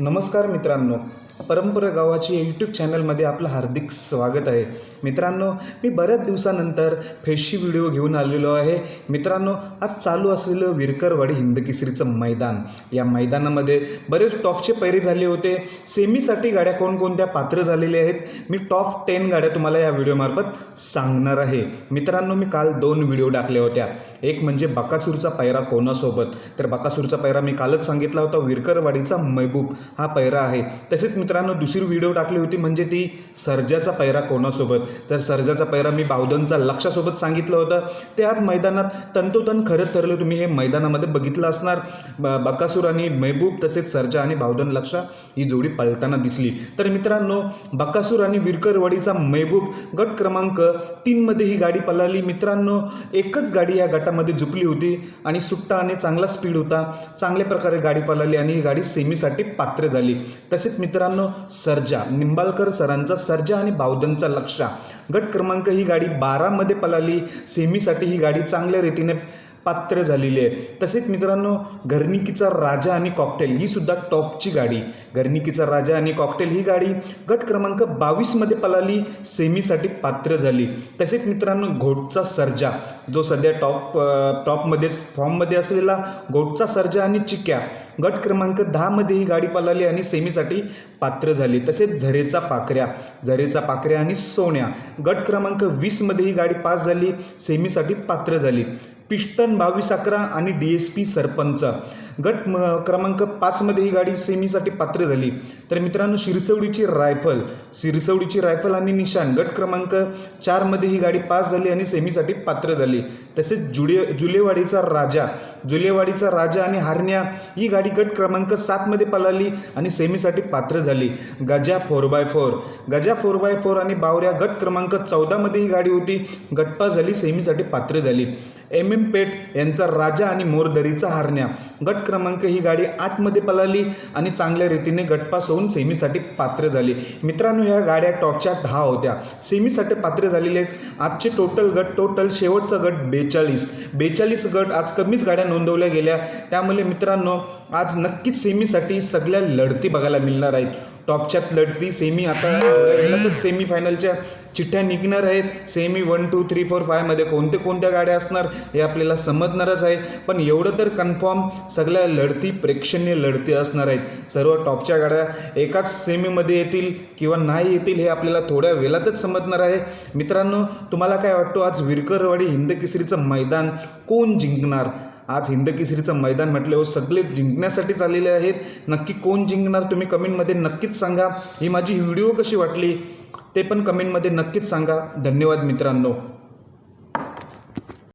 नमस्कार मित्रांनो. परंपरा गावाची यूट्यूब चॅनलमध्ये आपलं हार्दिक स्वागत आहे. मित्रांनो मी बऱ्याच दिवसानंतर फेशी व्हिडिओ घेऊन आलेलो आहे. मित्रांनो आज चालू असलेलं विरकरवाडी हिंदकेसरीचं मैदान. या मैदानामध्ये बरेच टॉपचे पैरे झाले होते. सेमीसाठी गाड्या कोणकोणत्या पात्र झालेल्या आहेत? मी टॉप टेन गाड्या तुम्हाला या व्हिडिओमार्फत सांगणार आहे. मित्रांनो मी काल दोन व्हिडिओ टाकल्या होत्या. एक म्हणजे बकासूरचा पैरा कोणासोबत? तर बकासूरचा पैरा मी कालच सांगितला होता. विरकरवाडीचा महबूब. हा पैरा आहे. तसेच मित्रांनो दुसरी व्हिडिओ टाकली होती म्हणजे ती सर्जाचा पैरा कोणासोबत? तर सर्जाचा पैरा मी बावधनचा लक्षासोबत सांगितलं होतं. ते आज मैदानात तंतोतंत खरं ठरलं तुम्ही हे मैदानामध्ये बघितलं असणार. ब बकासूर आणि मेहबूब तसेच सर्जा आणि बावधन लक्षा ही जोडी पळताना दिसली. तर मित्रांनो बकासूर आणि विरकरवाडीचा मेहबूब गट क्रमांक तीनमध्ये ही गाडी पळाली. मित्रांनो एकच गाडी या गटामध्ये झुकली होती आणि सुट्टा आणि चांगला स्पीड होता. चांगल्या प्रकारे गाडी पळाली आणि ही गाडी सेमीसाठी पात्र पात्र झाली. तसेच मित्रांनो सर्जा निंबाळकर सरांचा सर्जा आणि बावधनचा लक्षा गट क्रमांक ही गाडी बारामध्ये पलाली सेमीसाठी ही गाडी चांगल्या रीतीने पात्र झालेली आहे. तसेच मित्रांनो घरनिकीचा राजा आणि कॉकटेल ही सुद्धा टॉपची गाडी. घरनिकीचा राजा आणि कॉकटेल ही गाडी गट क्रमांक बावीसमध्ये पलाली सेमीसाठी पात्र झाली. तसेच मित्रांनो घोटचा सर्जा. जो सध्या टॉप टॉपमध्येच फॉर्ममध्ये असलेला घोटचा सर्जा आणि चिक्या. गट क्रमांक दहामध्ये ही गाडी पळाली आणि सेमीसाठी पात्र झाली. तसेच झरेचा पाकऱ्या झरेचा पाकऱ्या आणि सोन्या. गट क्रमांक वीसमध्ये ही गाडी पास झाली सेमीसाठी पात्र झाली. पिस्टन बावीस अकरा आणि डी एस पी सरपंच. गट म क्रमांक पाचमध्ये ही गाडी सेमीसाठी पात्र झाली. तर मित्रांनो शिरसवडीची रायफल शिरसवडीची रायफल आणि निशान गट क्रमांक चारमध्ये ही गाडी पास झाली आणि सेमीसाठी पात्र झाली. तसेच जुडे जुलेवाडीचा राजा जुलेवाडीचा राजा आणि हारण्या ही गाडी गट क्रमांक सातमध्ये पळाली आणि सेमीसाठी पात्र झाली. गजा फोर बाय फोर गजा फोर बाय फोर आणि बावऱ्या गट क्रमांक चौदामध्ये ही गाडी होती. गटपास झाली सेमीसाठी पात्र झाली. एम एम पेट यांचा राजा आणि मोरदरीचा हारण्या. गट क्रमांक ही गाडी आतमध्ये पळाली आणि चांगल्या रीतीने गटपास होऊन सेमीसाठी पात्र झाली. मित्रांनो ह्या गाड्या टॉपच्या दहा होत्या. सेमीसाठी पात्र झालेले आहेत. आजचे टोटल गट टोटल शेवटचा गट बेचाळीस. बेचाळीस गट आज कमीच गाड्या नोंदवल्या गेल्या. त्यामुळे मित्रांनो आज नक्कीच सेमीसाठी सगळ्या लढती बघायला मिळणार आहेत. टॉपच्यात लढती सेमी आता सेमी फायनलच्या चिठ्ठ्या निघणार आहेत. Semi one two three four फायमध्ये कोणते कोणत्या गाड्या असणार? हे आपल्याला समजणारच आहे. पण एवढं तर कन्फर्म सगळ्या लढती प्रेक्षणीय लढती असणार आहेत. सर्व टॉपच्या गाड्या एकाच सेमीमध्ये येतील किंवा नाही येतील हे आपल्याला थोड्या वेळातच समजणार आहे. मित्रांनो तुम्हाला काय वाटतो? आज विरकरवाडी हिंदकेसरीचं मैदान कोण जिंकणार? आज हिंदकेसरीचं मैदान म्हटल्यावर सगळे जिंकण्यासाठी चाललेले आहेत. नक्की कोण जिंकणार तुम्ही कमेंटमध्ये नक्कीच सांगा. ही माझी व्हिडिओ कशी वाटली ते पण कमेंटमध्ये नक्कीच सांगा. धन्यवाद मित्रांनो.